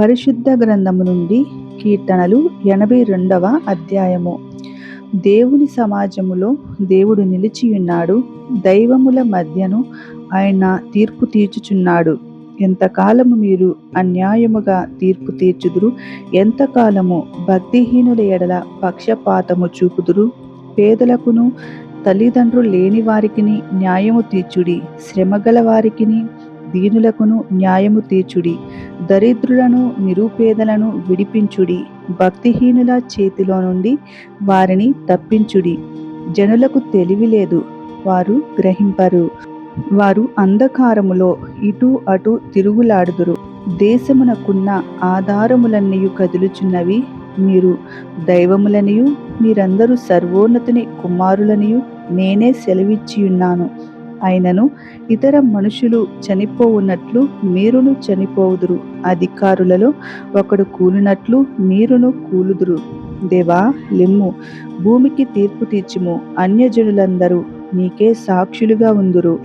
పరిశుద్ధ గ్రంథము నుండి కీర్తనలు ఎనభై రెండవ అధ్యాయము. దేవుని సమాజములో దేవుడు నిలిచియున్నాడు దైవముల మధ్యను ఆయన తీర్పు తీర్చుచున్నాడు. ఎంతకాలము మీరు అన్యాయముగా తీర్పు తీర్చుదురు? ఎంతకాలము భక్తిహీనుల ఎడల పక్షపాతము చూపుదురు? పేదలకును తల్లిదండ్రులు లేని వారికిని న్యాయము తీర్చుడి. శ్రమగల వారికిని దీనులకును న్యాయము తీర్చుడి. దరిద్రులను నిరుపేదలను విడిపించుడి. భక్తిహీనుల చేతిలో నుండి వారిని తప్పించుడి. జనులకు తెలివి లేదు వారు గ్రహింపరు. వారు అంధకారములో ఇటు అటు తిరుగులాడుదురు. దేశమునకున్న ఆధారములన్నీ కదులుచున్నవి మీరు. దైవములనియు మీరందరూ సర్వోన్నతుని కుమారులనియు నేనే సెలవిచ్చియున్నాను. అయినను ఇతర మనుషులు చనిపోవున్నట్లు మీరును చనిపోవుదురు. అధికారులలో ఒకడు కూలినట్లు మీరును కూలుదురు. దేవా లిమ్ము భూమికి తీర్పు తీర్చుము. అన్యజనులందరూ నీకే సాక్షులుగా ఉందురు.